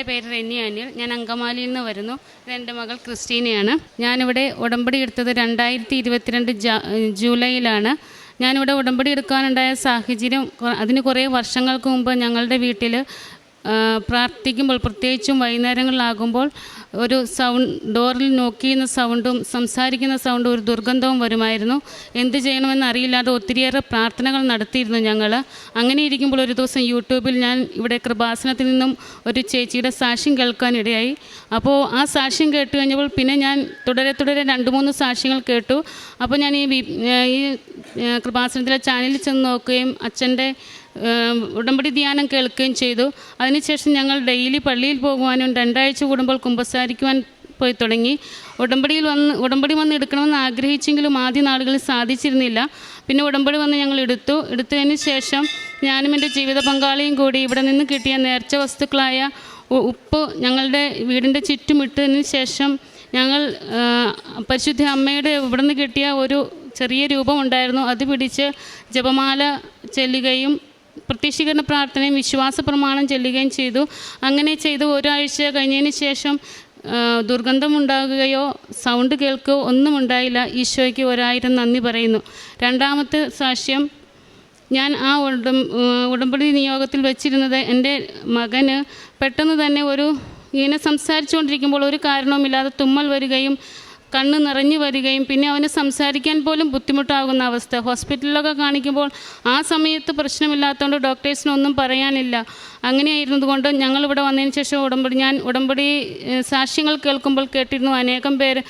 എന്റെ പേര് റെന്നി അനിൽ. ഞാൻ അങ്കമാലിയിൽ നിന്ന് വരുന്നു. എന്റെ മകൾ ക്രിസ്റ്റീനയാണ്. ഞാനിവിടെ ഉടമ്പടി എടുത്തത് രണ്ടായിരത്തി ഇരുപത്തിരണ്ട് ജൂലൈയിലാണ്. ഞാനിവിടെ ഉടമ്പടി എടുക്കാനുണ്ടായ സാഹചര്യം അതിന് കുറേ വർഷങ്ങൾക്ക് മുമ്പ് ഞങ്ങളുടെ വീട്ടിൽ പ്രാർത്ഥിക്കുമ്പോൾ പ്രത്യേകിച്ചും വൈകുന്നേരങ്ങളിലാകുമ്പോൾ ഒരു സൗണ്ട് ഡോറിൽ നോക്കിയുന്ന സൗണ്ടും സംസാരിക്കുന്ന സൗണ്ടും ഒരു ദുർഗന്ധവും വരുമായിരുന്നു. എന്ത് ചെയ്യണമെന്ന് അറിയില്ലാതെ ഒത്തിരിയേറെ പ്രാർത്ഥനകൾ നടത്തിയിരുന്നു ഞങ്ങൾ അങ്ങനെ ഇരിക്കുമ്പോൾ ഒരു ദിവസം യൂട്യൂബിൽ ഞാൻ ഇവിടെ കൃപാസനത്തിൽ നിന്നും ഒരു ചേച്ചിയുടെ സാക്ഷ്യം കേൾക്കാനിടയായി അപ്പോൾ ആ സാക്ഷ്യം കേട്ട് കഴിഞ്ഞപ്പോൾ പിന്നെ ഞാൻ തുടരെ തുടരെ രണ്ട് മൂന്ന് സാക്ഷ്യങ്ങൾ കേട്ടു. അപ്പോൾ ഞാൻ ഈ ഈ കൃപാസനത്തിലെ ചാനലിൽ ചെന്ന് നോക്കുകയും അച്ഛന്റെ ഉടമ്പടി ധ്യാനം കേൾക്കുകയും ചെയ്തു. അതിനുശേഷം ഞങ്ങൾ ഡെയിലി പള്ളിയിൽ പോകുവാനും രണ്ടാഴ്ച കൂടുമ്പോൾ കുമ്പസാരിക്കുവാൻ പോയി തുടങ്ങി. ഉടമ്പടിയിൽ വന്ന് ഉടമ്പടി വന്ന് എടുക്കണമെന്ന് ആഗ്രഹിച്ചെങ്കിലും ആദ്യ നാളുകളിൽ സാധിച്ചിരുന്നില്ല. പിന്നെ ഉടമ്പടി വന്ന് ഞങ്ങൾ എടുത്തു. എടുത്തതിന് ശേഷം ഞാനും എന്റെ ജീവിത പങ്കാളിയും കൂടി ഇവിടെ നിന്ന് കിട്ടിയ നേർച്ച വസ്തുക്കളായ ഉപ്പ് ഞങ്ങളുടെ വീടിന്റെ ചുറ്റുമിട്ടതിന് ശേഷം ഞങ്ങൾ പരിശുദ്ധ അമ്മയുടെ ഇവിടെ നിന്ന് കിട്ടിയ ഒരു ചെറിയ രൂപം ഉണ്ടായിരുന്നു. അത് പിടിച്ച് ജപമാല ചെല്ലുകയും പ്രത്യക്ഷീകരണ പ്രാർത്ഥനയും വിശ്വാസ പ്രമാണം ചെല്ലുകയും ചെയ്തു. അങ്ങനെ ചെയ്ത് ഒരാഴ്ച കഴിഞ്ഞതിന് ശേഷം ദുർഗന്ധം ദുർഗന്ധമുണ്ടാകുകയോ സൗണ്ട് കേൾക്കുകയോ ഒന്നും ഉണ്ടായില്ല. ഈശോയ്ക്ക് ഒരായിരം നന്ദി പറയുന്നു. രണ്ടാമത്തെ സാക്ഷ്യം ഞാൻ ആ ഉടം ഉടമ്പടി നിയോഗത്തിൽ വെച്ചിരുന്നത് എന്റെ മകന് പെട്ടെന്ന് തന്നെ ഒരു ഇങ്ങനെ സംസാരിച്ചുകൊണ്ടിരിക്കുമ്പോൾ ഒരു കാരണവുമില്ലാതെ തുമ്മൽ വരികയും കണ്ണ് നിറഞ്ഞു വരികയും പിന്നെ അവന് സംസാരിക്കാൻ പോലും ബുദ്ധിമുട്ടാകുന്ന അവസ്ഥ. ഹോസ്പിറ്റലിലൊക്കെ കാണിക്കുമ്പോൾ ആ സമയത്ത് പ്രശ്നമില്ലാത്തതുകൊണ്ട് ഡോക്ടേഴ്സിനൊന്നും പറയാനില്ല. അങ്ങനെയായിരുന്നതുകൊണ്ട് ഞങ്ങളിവിടെ വന്നതിന് ശേഷം ഉടമ്പടി ഞാൻ ഉടമ്പടി സാക്ഷ്യങ്ങൾ കേൾക്കുമ്പോൾ കേട്ടിരുന്നു. അനേകം പേര്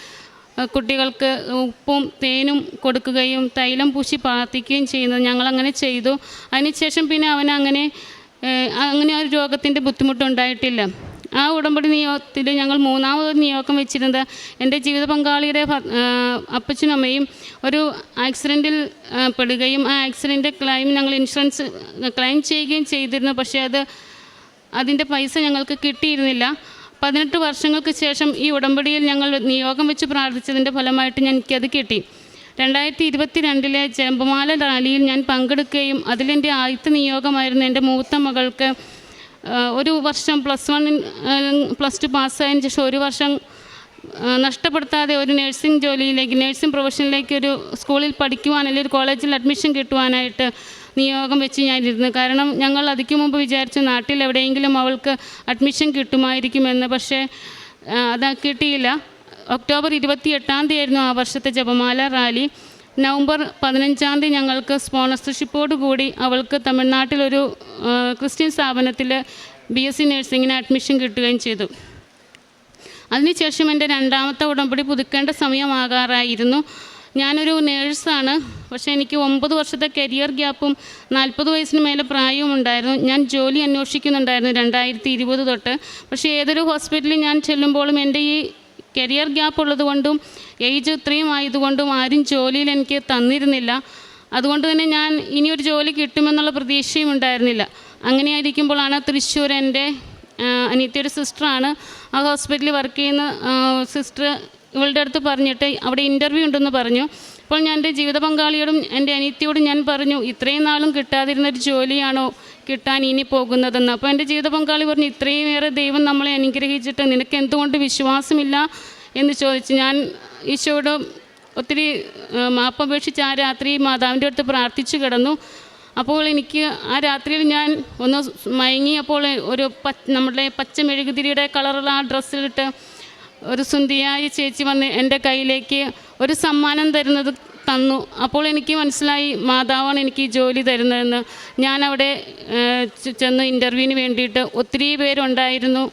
കുട്ടികൾക്ക് ഉപ്പും തേനും കൊടുക്കുകയും തൈലം പൂശി പ്രാർത്ഥിക്കുകയും ചെയ്യുന്നത് ഞങ്ങളങ്ങനെ ചെയ്തു. അതിനുശേഷം പിന്നെ അവനങ്ങനെ അങ്ങനെ ആ ഒരു രോഗത്തിന്റെ ബുദ്ധിമുട്ടുണ്ടായിട്ടില്ല. ആ ഉടമ്പടി നിയോഗത്തിൽ ഞങ്ങൾ മൂന്നാമതൊരു നിയോഗം വെച്ചിരുന്നത് എന്റെ ജീവിത പങ്കാളിയുടെ അപ്പച്ചനും അമ്മയും ഒരു ആക്സിഡന്റിൽ പെടുകയും ആ ആക്സിഡന്റ് ക്ലെയിം ഞങ്ങൾ ഇൻഷുറൻസ് ക്ലെയിം ചെയ്യുകയും ചെയ്തിരുന്നു. പക്ഷേ അത് അതിന്റെ പൈസ ഞങ്ങൾക്ക് കിട്ടിയിരുന്നില്ല. പതിനെട്ട് വർഷങ്ങൾക്ക് ശേഷം ഈ ഉടമ്പടിയിൽ ഞങ്ങൾ നിയോഗം വെച്ച് പ്രാർത്ഥിച്ചതിന്റെ ഫലമായിട്ട് എനിക്കത് കിട്ടി. രണ്ടായിരത്തി ഇരുപത്തി രണ്ടിലെ ജമ്പമാല റാലിയിൽ ഞാൻ പങ്കെടുക്കുകയും അതിലെന്റെ ആദ്യത്തെ നിയോഗമായിരുന്നു എന്റെ മൂത്ത മകൾക്ക് ഒരു വർഷം പ്ലസ് വൺ പ്ലസ് ടു പാസ്സായതിനു ശേഷം ഒരു വർഷം നഷ്ടപ്പെടുത്താതെ ഒരു നഴ്സിംഗ് ജോലിയിലേക്ക് നഴ്സിംഗ് പ്രൊഫഷനിലേക്ക് ഒരു സ്കൂളിൽ പഠിക്കുവാൻ അല്ലെങ്കിൽ ഒരു കോളേജിൽ അഡ്മിഷൻ കിട്ടുവാനായിട്ട് നിയോഗം വെച്ച് ഞാനിരുന്നു കാരണം ഞങ്ങൾ അതിക്ക് മുമ്പ് വിചാരിച്ചു നാട്ടിൽ എവിടെയെങ്കിലും അവൾക്ക് അഡ്മിഷൻ കിട്ടുമായിരിക്കുമെന്ന് പക്ഷേ അത് കിട്ടിയില്ല. ഒക്ടോബർ ഇരുപത്തി എട്ടാം തീയതി ആയിരുന്നു ആ വർഷത്തെ ജപമാല റാലി. നവംബർ പതിനഞ്ചാം തീയതി ഞങ്ങൾക്ക് സ്പോൺസർഷിപ്പോട് കൂടി അവൾക്ക് തമിഴ്നാട്ടിലൊരു ക്രിസ്ത്യൻ സ്ഥാപനത്തിൽ ബി എസ് സി നഴ്സിങ്ങിന് അഡ്മിഷൻ കിട്ടുകയും ചെയ്തു. അതിനുശേഷം എന്റെ രണ്ടാമത്തെ ഉടമ്പടി പുതുക്കേണ്ട സമയമാകാറായിരുന്നു. ഞാനൊരു നേഴ്സാണ്. പക്ഷേ എനിക്ക് ഒമ്പത് വർഷത്തെ കരിയർ ഗ്യാപ്പും നാൽപ്പത് വയസ്സിന് മേലെ പ്രായവും ഉണ്ടായിരുന്നു. ഞാൻ ജോലി അന്വേഷിക്കുന്നുണ്ടായിരുന്നു രണ്ടായിരത്തി ഇരുപത് തൊട്ട്. പക്ഷേ ഏതൊരു ഹോസ്പിറ്റലിൽ ഞാൻ ചെല്ലുമ്പോഴും എന്റെ ഈ കരിയർ ഗ്യാപ്പ് ഉള്ളതുകൊണ്ടും ഏജ് ഇത്രയും ആയതുകൊണ്ടും ആരും ജോലിയിൽ എനിക്ക് തന്നിരുന്നില്ല. അതുകൊണ്ട് തന്നെ ഞാൻ ഇനിയൊരു ജോലി കിട്ടുമെന്നുള്ള പ്രതീക്ഷയും ഉണ്ടായിരുന്നില്ല. അങ്ങനെയായിരിക്കുമ്പോഴാണ് തൃശ്ശൂർ എന്റെ അനിയത്തിയുടെ സിസ്റ്ററാണ് ആ ഹോസ്പിറ്റലിൽ വർക്ക് ചെയ്യുന്ന സിസ്റ്റർ ഇവളുടെ അടുത്ത് പറഞ്ഞിട്ട് അവിടെ ഇന്റർവ്യൂ ഉണ്ടെന്ന് പറഞ്ഞു. അപ്പോൾ ഞാൻ എന്റെ ജീവിത പങ്കാളിയോടും എന്റെ അനിയത്തിയോടും ഞാൻ പറഞ്ഞു ഇത്രയും നാളും കിട്ടാതിരുന്നൊരു ജോലിയാണോ കിട്ടാൻ ഇനി പോകുന്നതെന്ന്? അപ്പോൾ എന്റെ ജീവിത പങ്കാളി പറഞ്ഞു ഇത്രയും ഏറെ ദൈവം നമ്മളെ അനുഗ്രഹിച്ചിട്ട് നിനക്ക് എന്തുകൊണ്ട് വിശ്വാസമില്ല? എന്ന് ചോദിച്ചു ഞാൻ ഈശോയോട് ഒത്തിരി മാപ്പപേക്ഷിച്ച് ആ രാത്രി മാതാവിന്റെ അടുത്ത് പ്രാർത്ഥിച്ചു കിടന്നു. അപ്പോൾ എനിക്ക് ആ രാത്രിയിൽ ഞാൻ ഒന്ന് മയങ്ങിയപ്പോൾ ഒരു പ നമ്മുടെ പച്ച മെഴുകുതിരിയുടെ കളറുള്ള ആ ഡ്രസ്സിലിട്ട് ഒരു സുന്ദിയായ ചേച്ചി വന്ന് എന്റെ കയ്യിലേക്ക് ഒരു സമ്മാനം തരുന്നത് തന്നു. അപ്പോൾ എനിക്ക് മനസ്സിലായി മാതാവാണ് എനിക്ക് ഈ ജോലി തരുന്നതെന്ന്. ഞാൻ അവിടെ ചെന്ന് ഇന്റർവ്യൂവിന് വേണ്ടിയിട്ട് ഒത്തിരി പേരുണ്ടായിരുന്നു.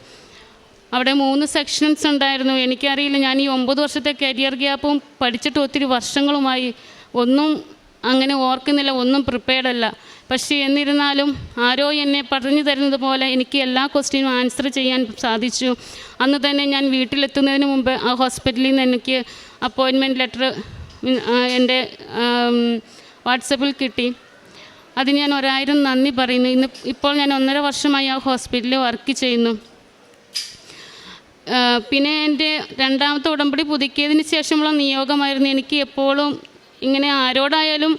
അവിടെ മൂന്ന് സെക്ഷൻസ് ഉണ്ടായിരുന്നു. എനിക്കറിയില്ല ഞാൻ ഈ ഒമ്പത് വർഷത്തെ കരിയർ ഗ്യാപ്പും പഠിച്ചിട്ട് ഒത്തിരി വർഷങ്ങളുമായി ഒന്നും അങ്ങനെ ഓർക്കുന്നില്ല ഒന്നും പ്രിപ്പയർഡ് അല്ല. പക്ഷേ എന്നിരുന്നാലും ആരോ എന്നെ പറഞ്ഞു തരുന്നത് പോലെ എനിക്ക് എല്ലാ ക്വസ്റ്റ്യനും ആൻസർ ചെയ്യാൻ സാധിച്ചു. അന്ന് തന്നെ ഞാൻ വീട്ടിലെത്തുന്നതിന് മുമ്പ് ആ ഹോസ്പിറ്റലിൽ നിന്ന് എനിക്ക് അപ്പോയിൻമെന്റ് ലെറ്റർ എന്റെ വാട്സപ്പിൽ കിട്ടി. അതിന് ഞാൻ ഒരായിരം നന്ദി പറയുന്നു. ഇന്ന് ഇപ്പോൾ ഞാൻ ഒന്നര വർഷമായി ആ ഹോസ്പിറ്റലിൽ വർക്ക് ചെയ്യുന്നു. പിന്നെ എന്റെ രണ്ടാമത്തെ ഉടമ്പടി പുതുക്കിയതിന് ശേഷമുള്ള നിയോഗമായിരുന്നു. എനിക്ക് എപ്പോഴും ഇങ്ങനെ ആരോടായാലും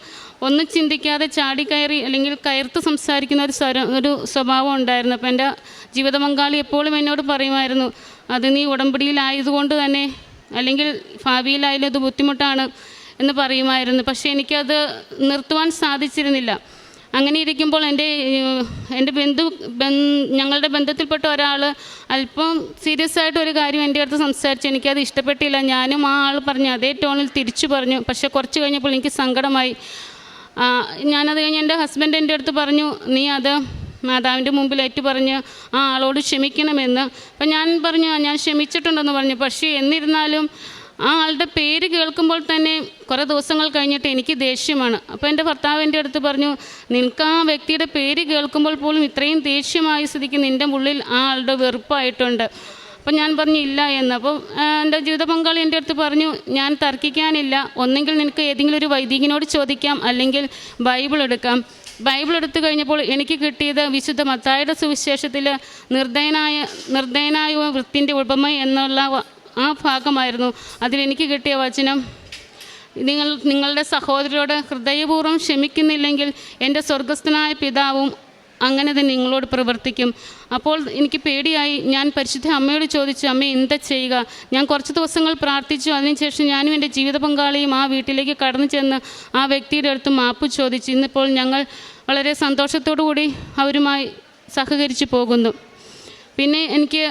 ഒന്നും ചിന്തിക്കാതെ ചാടിക്കയറി അല്ലെങ്കിൽ കയർത്ത് സംസാരിക്കുന്ന ഒരു സ്വര ഒരു സ്വഭാവം ഉണ്ടായിരുന്നു. അപ്പോൾ എന്റെ ജീവിത പങ്കാളി എപ്പോഴും എന്നോട് പറയുമായിരുന്നു അത് നീ ഉടമ്പടിയിലായതുകൊണ്ട് തന്നെ അല്ലെങ്കിൽ ഭാവിയിലായാലും അത് ബുദ്ധിമുട്ടാണ് എന്ന് പറയുമായിരുന്നു. പക്ഷേ എനിക്കത് നിർത്തുവാൻ സാധിച്ചിരുന്നില്ല. അങ്ങനെ ഇരിക്കുമ്പോൾ എന്റെ എന്റെ ബന്ധു ഞങ്ങളുടെ ബന്ധത്തിൽപ്പെട്ട ഒരാൾ അല്പം സീരിയസ് ആയിട്ട് ഒരു കാര്യം എന്റെ അടുത്ത് സംസാരിച്ചു. എനിക്കത് ഇഷ്ടപ്പെട്ടില്ല. ഞാനും ആ ആൾ പറഞ്ഞു അതേ ടോണിൽ തിരിച്ചു പറഞ്ഞു. പക്ഷേ കുറച്ച് കഴിഞ്ഞപ്പോൾ എനിക്ക് സങ്കടമായി. ഞാനത് കഴിഞ്ഞ് എന്റെ ഹസ്ബൻഡ് എന്റെ അടുത്ത് പറഞ്ഞു നീ അത് മാതാവിന്റെ മുമ്പിൽ ഏറ്റു പറഞ്ഞ് ആ ആളോട് ക്ഷമിക്കണമെന്ന്. അപ്പം ഞാൻ പറഞ്ഞു "ആ, ഞാൻ ക്ഷമിച്ചിട്ടുണ്ടെന്ന് പറഞ്ഞു. പക്ഷേ എന്നിരുന്നാലും ആ ആളുടെ പേര് കേൾക്കുമ്പോൾ തന്നെ കുറേ ദിവസങ്ങൾ കഴിഞ്ഞിട്ട് എനിക്ക് ദേഷ്യമാണ്. അപ്പോൾ എന്റെ ഭർത്താവ് എന്റെ അടുത്ത് പറഞ്ഞു നിനക്ക് ആ വ്യക്തിയുടെ പേര് കേൾക്കുമ്പോൾ പോലും ഇത്രയും ദേഷ്യമായ സ്ഥിതിക്ക് നിന്റെ ഉള്ളിൽ ആ ആളുടെ വെറുപ്പായിട്ടുണ്ട്. അപ്പം ഞാൻ പറഞ്ഞു ഇല്ല എന്ന്. അപ്പോൾ എന്റെ ജീവിത പങ്കാളി എന്റെ അടുത്ത് പറഞ്ഞു ഞാൻ തർക്കിക്കാനില്ല. ഒന്നെങ്കിൽ നിനക്ക് ഏതെങ്കിലും ഒരു വൈദികനോട് ചോദിക്കാം അല്ലെങ്കിൽ ബൈബിൾ എടുക്കാം. ബൈബിൾ എടുത്തു കഴിഞ്ഞപ്പോൾ എനിക്ക് കിട്ടിയത് വിശുദ്ധ മത്തായുടെ സുവിശേഷത്തിൽ നിർദ്ദയനായ നിർദ്ദയനായ വൃത്തിന്റെ ഉപമ എന്നുള്ള ആ ഭാഗമായിരുന്നു. അതിലെനിക്ക് കിട്ടിയ വചനം നിങ്ങൾ നിങ്ങളുടെ സഹോദരരോട് ഹൃദയപൂർവം ക്ഷമിക്കുന്നില്ലെങ്കിൽ എന്റെ സ്വർഗസ്ഥനായ പിതാവും അങ്ങനെ തന്നെ നിങ്ങളോട് പ്രവർത്തിക്കും. അപ്പോൾ എനിക്ക് പേടിയായി. ഞാൻ പരിശുദ്ധ അമ്മയോട് ചോദിച്ചു അമ്മ എന്താ ചെയ്യുക? ഞാൻ കുറച്ച് ദിവസങ്ങൾ പ്രാർത്ഥിച്ചു. അതിനുശേഷം ഞാനും എന്റെ ജീവിത പങ്കാളിയും ആ വീട്ടിലേക്ക് കടന്നു ചെന്ന് ആ വ്യക്തിയുടെ അടുത്ത് മാപ്പ് ചോദിച്ചു. ഇന്നിപ്പോൾ ഞങ്ങൾ വളരെ സന്തോഷത്തോടു കൂടി അവരുമായി സഹകരിച്ചു പോകുന്നു. പിന്നെ എനിക്ക്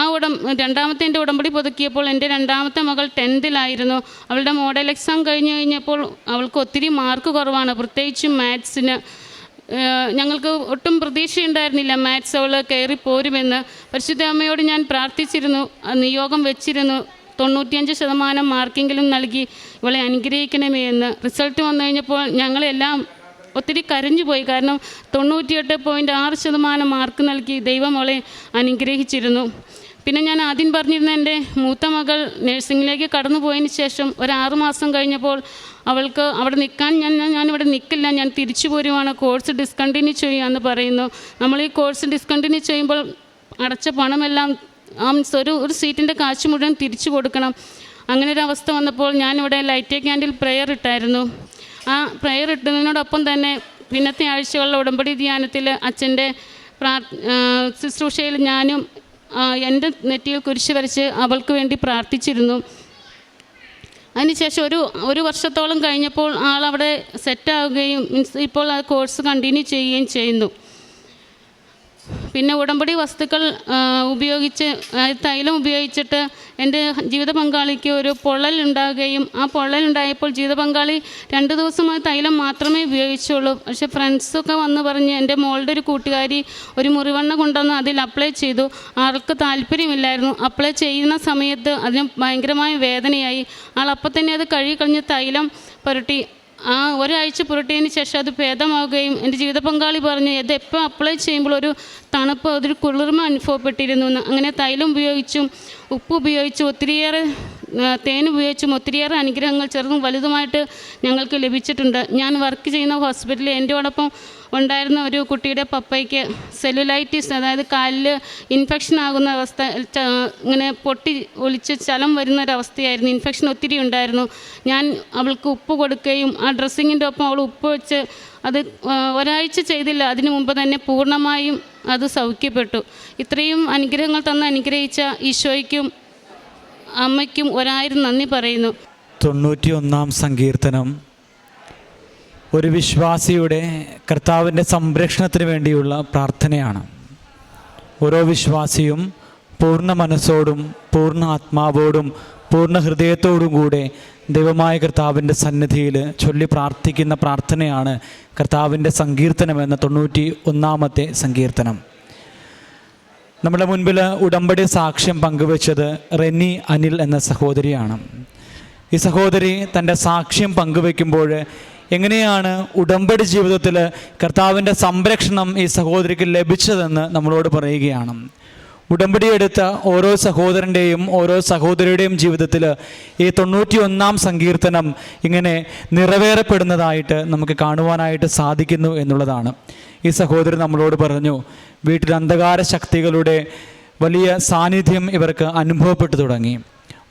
ആ, ഉടം രണ്ടാമത്തെ എന്റെ ഉടമ്പടി പുതുക്കിയപ്പോൾ എന്റെ രണ്ടാമത്തെ മകൾ ടെൻത്തിലായിരുന്നു. അവളുടെ മോഡൽ എക്സാം കഴിഞ്ഞ് കഴിഞ്ഞപ്പോൾ അവൾക്ക് ഒത്തിരി മാർക്ക് കുറവാണ്. പ്രത്യേകിച്ചും മാത്സിന്. ഞങ്ങൾക്ക് ഒട്ടും പ്രതീക്ഷയുണ്ടായിരുന്നില്ല മാത്സ് അവൾ കയറി പോരുമെന്ന്. പരിശുദ്ധ അമ്മയോട് ഞാൻ പ്രാർത്ഥിച്ചിരുന്നു. നിയോഗം വെച്ചിരുന്നു. തൊണ്ണൂറ്റിയഞ്ച് ശതമാനം മാർക്കെങ്കിലും നൽകി ഇവളെ അനുഗ്രഹിക്കണമേ എന്ന്. റിസൾട്ട് വന്നു കഴിഞ്ഞപ്പോൾ ഞങ്ങളെല്ലാം ഒത്തിരി കരഞ്ഞു പോയി. കാരണം തൊണ്ണൂറ്റിയെട്ട് പോയിന്റ് ആറ് ശതമാനം മാർക്ക് നൽകി ദൈവം അവളെ അനുഗ്രഹിച്ചിരുന്നു. പിന്നെ ഞാൻ ആദ്യം പറഞ്ഞിരുന്ന എന്റെ മൂത്ത മകൾ നഴ്സിംഗിലേക്ക് കടന്നു പോയതിന് ശേഷം ഒരു ആറ് മാസം കഴിഞ്ഞപ്പോൾ അവൾക്ക് അവിടെ നിൽക്കാൻ ഞാൻ ഞാനിവിടെ നിൽക്കില്ല ഞാൻ തിരിച്ചു പോരുവാണ് കോഴ്സ് ഡിസ്കണ്ടിന്യൂ ചെയ്യുകയെന്ന് പറയുന്നു. നമ്മൾ ഈ കോഴ്സ് ഡിസ്കണ്ടിന്യൂ ചെയ്യുമ്പോൾ അടച്ച പണമെല്ലാം ഒരു ഒരു സീറ്റിന്റെ കാശ് മുഴുവൻ തിരിച്ചു കൊടുക്കണം. അങ്ങനെ ഒരു അവസ്ഥ വന്നപ്പോൾ ഞാനിവിടെ ലൈറ്റേ ക്യാൻഡിൽ പ്രെയർ ഇട്ടായിരുന്നു. ആ പ്രെയർ ഇട്ടതിനോടൊപ്പം തന്നെ പിന്നത്തെ ആഴ്ചകളിലെ ഉടമ്പടി ധ്യാനത്തിൽ അച്ഛന്റെ പ്രാർ ആ, ശുശ്രൂഷയിൽ ഞാനും എന്റെ നെറ്റിയിൽ കുരിശ് വരച്ച് അവൾക്ക് വേണ്ടി പ്രാർത്ഥിച്ചിരുന്നു. അതിനുശേഷം ഒരു ഒരു വർഷത്തോളം കഴിഞ്ഞപ്പോൾ ആൾ ആളവിടെ സെറ്റാവുകയും മീൻസ് ഇപ്പോൾ ആ കോഴ്സ് കണ്ടിന്യൂ ചെയ്യുകയും ചെയ്യുന്നു. പിന്നെ ഉടമ്പടി വസ്തുക്കൾ ഉപയോഗിച്ച് തൈലം ഉപയോഗിച്ചിട്ട് എന്റെ ജീവിത പങ്കാളിക്ക് ഒരു പൊള്ളൽ ഉണ്ടാകുകയും ആ പൊള്ളൽ ഉണ്ടായപ്പോൾ ജീവിത പങ്കാളി രണ്ട് ദിവസമായി തൈലം മാത്രമേ ഉപയോഗിച്ചുള്ളൂ. പക്ഷേ ഫ്രണ്ട്സൊക്കെ വന്ന് പറഞ്ഞ് എന്റെ മോളുടെ ഒരു കൂട്ടുകാരി ഒരു മുറിവെണ്ണ കൊണ്ടുവന്ന് അതിൽ അപ്ലൈ ചെയ്തു. ആൾക്ക് താല്പര്യമില്ലായിരുന്നു. അപ്ലൈ ചെയ്യുന്ന സമയത്ത് അതിന് ഭയങ്കരമായ വേദനയായി. ആൾ അപ്പം തന്നെ അത് കഴുകി കളഞ്ഞ് തൈലം പുരട്ടി. ആ ഒരാഴ്ച പുരട്ടിയതിന് ശേഷം അത് ഭേദമാവുകയും എന്റെ ജീവിത പങ്കാളി പറഞ്ഞു ഇത് എപ്പോൾ അപ്ലൈ ചെയ്യുമ്പോൾ ഒരു തണുപ്പ് അതൊരു കുളിർമ അനുഭവപ്പെട്ടിരുന്നു എന്ന്. അങ്ങനെ തൈലം ഉപയോഗിച്ചും ഉപ്പ് ഉപയോഗിച്ചും ഒത്തിരിയേറെ തേൻ ഉപയോഗിച്ചും ഒത്തിരിയേറെ അനുഗ്രഹങ്ങൾ ചെറുതും വലുതുമായിട്ട് ഞങ്ങൾക്ക് ലഭിച്ചിട്ടുണ്ട്. ഞാൻ വർക്ക് ചെയ്യുന്ന ഹോസ്പിറ്റലിൽ എന്റെയോടൊപ്പം ഉണ്ടായിരുന്ന ഒരു കുട്ടിയുടെ പപ്പയ്ക്ക് സെല്ലുലൈറ്റിസ് അതായത് കാലിൽ ഇൻഫെക്ഷൻ ആകുന്ന അവസ്ഥ ഇങ്ങനെ പൊട്ടി ഒലിച്ച് ചലം വരുന്ന ഒരവസ്ഥയായിരുന്നു ഇൻഫെക്ഷൻ ഒത്തിരി ഉണ്ടായിരുന്നു. ഞാൻ അവൾക്ക് ഉപ്പ് കൊടുക്കുകയും ആ ഡ്രസ്സിങ്ങിന്റെ ഒപ്പം അവൾ ഉപ്പ് വെച്ച് അത് ഒരാഴ്ച ചെയ്തില്ല. അതിനു മുമ്പ് തന്നെ പൂർണമായും അത് സൗഖ്യപ്പെട്ടു. ഇത്രയും അനുഗ്രഹങ്ങൾ തന്ന് അനുഗ്രഹിച്ച ഈശോയ്ക്കും അമ്മയ്ക്കും ഒരായിരം നന്ദി പറയുന്നു. തൊണ്ണൂറ്റി ഒന്നാം സങ്കീർത്തനം. ഒരു വിശ്വാസിയുടെ കർത്താവിന്റെ സംരക്ഷണത്തിന് വേണ്ടിയുള്ള പ്രാർത്ഥനയാണ്. ഓരോ വിശ്വാസിയും പൂർണ മനസ്സോടും പൂർണ ആത്മാവോടും പൂർണ ഹൃദയത്തോടും കൂടെ ദൈവമായ കർത്താവിന്റെ സന്നിധിയിൽ ചൊല്ലി പ്രാർത്ഥിക്കുന്ന പ്രാർത്ഥനയാണ് കർത്താവിന്റെ സങ്കീർത്തനം എന്ന തൊണ്ണൂറ്റി ഒന്നാമത്തെ സങ്കീർത്തനം. നമ്മുടെ മുൻപിൽ ഉടമ്പടി സാക്ഷ്യം പങ്കുവച്ചത് റെനി അനിൽ എന്ന സഹോദരിയാണ്. ഈ സഹോദരി തന്റെ സാക്ഷ്യം പങ്കുവെക്കുമ്പോൾ എങ്ങനെയാണ് ഉടമ്പടി ജീവിതത്തിൽ കർത്താവിന്റെ സംരക്ഷണം ഈ സഹോദരിക്ക് ലഭിച്ചതെന്ന് നമ്മളോട് പറയുകയാണ്. ഉടമ്പടി എടുത്ത ഓരോ സഹോദരന്റെയും ഓരോ സഹോദരിയുടെയും ജീവിതത്തിൽ ഈ തൊണ്ണൂറ്റി ഒന്നാം സങ്കീർത്തനം ഇങ്ങനെ നിറവേറപ്പെടുന്നതായിട്ട് നമുക്ക് കാണുവാനായിട്ട് സാധിക്കുന്നു എന്നുള്ളതാണ്. ഈ സഹോദരൻ നമ്മളോട് പറഞ്ഞു വീട്ടിൽ അന്ധകാര ശക്തികളുടെ വലിയ സാന്നിധ്യം ഇവർക്ക് അനുഭവപ്പെട്ടു തുടങ്ങി.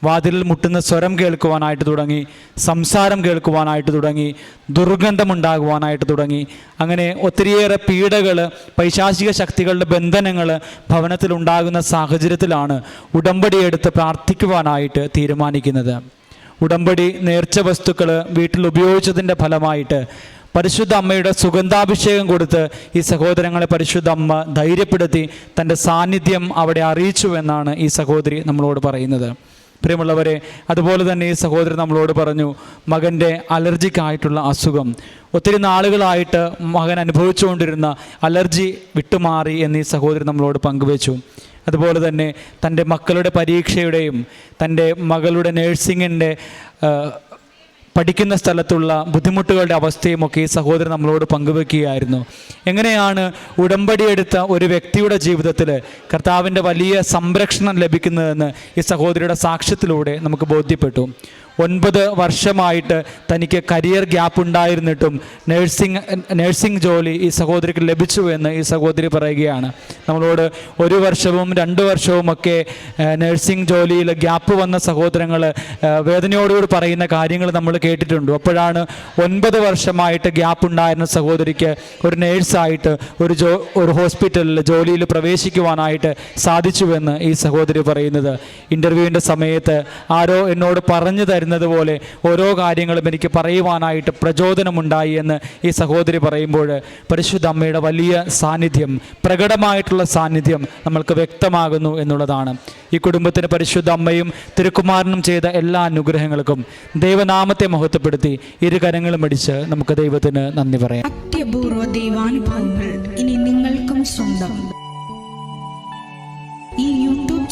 വാതിലിൽ മുട്ടുന്ന സ്വരം കേൾക്കുവാനായിട്ട് തുടങ്ങി സംസാരം കേൾക്കുവാനായിട്ട് തുടങ്ങി ദുർഗന്ധമുണ്ടാകുവാനായിട്ട് തുടങ്ങി. അങ്ങനെ ഒത്തിരിയേറെ പീഡകൾ പൈശാചിക ശക്തികളുടെ ബന്ധനങ്ങൾ ഭവനത്തിൽ ഉണ്ടാകുന്ന സാഹചര്യത്തിലാണ് ഉടമ്പടി എടുത്ത് പ്രാർത്ഥിക്കുവാനായിട്ട് തീരുമാനിക്കുന്നത്. ഉടമ്പടി നേർച്ച വസ്തുക്കൾ വീട്ടിൽ ഉപയോഗിച്ചതിന്റെ ഫലമായിട്ട് പരിശുദ്ധ അമ്മയുടെ സുഗന്ധാഭിഷേകം കൊടുത്ത് ഈ സഹോദരങ്ങളെ പരിശുദ്ധ അമ്മ ധൈര്യപ്പെടുത്തി തന്റെ സാന്നിധ്യം അവിടെ അറിയിച്ചു എന്നാണ് ഈ സഹോദരി നമ്മളോട് പറയുന്നത്. പ്രിയമുള്ളവരെ അതുപോലെ തന്നെ ഈ സഹോദരൻ നമ്മളോട് പറഞ്ഞു മകന്റെ അലർജിക്കായിട്ടുള്ള അസുഖം. ഒത്തിരി നാളുകളായിട്ട് മകൻ അനുഭവിച്ചുകൊണ്ടിരുന്ന അലർജി വിട്ടുമാറി എന്ന് ഈ സഹോദരൻ നമ്മളോട് പങ്കുവച്ചു. അതുപോലെ തന്നെ തന്റെ മക്കളുടെ പരീക്ഷയുടെയും തന്റെ മകളുടെ നേഴ്സിങ്ങിന്റെ പഠിക്കുന്ന സ്ഥലത്തുള്ള ബുദ്ധിമുട്ടുകളുടെ അവസ്ഥയും ഒക്കെ ഈ സഹോദരൻ നമ്മളോട് പങ്കുവെക്കുകയായിരുന്നു. എങ്ങനെയാണ് ഉടമ്പടി എടുത്ത ഒരു വ്യക്തിയുടെ ജീവിതത്തിൽ കർത്താവിന്റെ വലിയ സംരക്ഷണം ലഭിക്കുന്നതെന്ന് ഈ സഹോദരിയുടെ സാക്ഷ്യത്തിലൂടെ നമുക്ക് ബോധ്യപ്പെട്ടു. ഒൻപത് വർഷമായിട്ട് തനിക്ക് കരിയർ ഗ്യാപ്പ് ഉണ്ടായിരുന്നിട്ടും നഴ്സിംഗ് നഴ്സിംഗ് ജോലി ഈ സഹോദരിക്ക് ലഭിച്ചു എന്ന് ഈ സഹോദരി പറയുകയാണ്. നമ്മളോട് ഒരു വർഷവും രണ്ട് വർഷവും ഒക്കെ നഴ്സിംഗ് ജോലിയിൽ ഗ്യാപ്പ് വന്ന സഹോദരങ്ങൾ വേദനയോടുകൂടി പറയുന്ന കാര്യങ്ങൾ നമ്മൾ കേട്ടിട്ടുണ്ട്. അപ്പോഴാണ് ഒൻപത് വർഷമായിട്ട് ഗ്യാപ്പ് ഉണ്ടായിരുന്ന സഹോദരിക്ക് ഒരു നേഴ്സായിട്ട് ഒരു ജോ ഒരു ഹോസ്പിറ്റലിൽ ജോലിയിൽ പ്രവേശിക്കുവാനായിട്ട് സാധിച്ചുവെന്ന് ഈ സഹോദരി പറയുന്നത്. ഇന്റർവ്യൂവിന്റെ സമയത്ത് ആരോ എന്നോട് പറഞ്ഞു തരുന്നത് പോലെ ഓരോ കാര്യങ്ങളും എനിക്ക് പറയുവാനായിട്ട് പ്രചോദനമുണ്ടായി എന്ന് ഈ സഹോദരി പറയുമ്പോൾ പരിശുദ്ധ അമ്മയുടെ വലിയ സാന്നിധ്യം പ്രകടമായിട്ടുള്ള സാന്നിധ്യം നമ്മൾക്ക് വ്യക്തമാകുന്നു എന്നുള്ളതാണ്. ഈ കുടുംബത്തിന് പരിശുദ്ധ അമ്മയും തിരുക്കുമാരനും ചെയ്ത എല്ലാ അനുഗ്രഹങ്ങൾക്കും ദൈവനാമത്തെ മഹത്വപ്പെടുത്തി ഇരു കരങ്ങളും അടിച്ച് നമുക്ക് ദൈവത്തിന് നന്ദി പറയാം. അത്യപൂർവ ദൈവാനുഭവങ്ങൾ ഇനി നിങ്ങൾക്കും സ്വന്തം.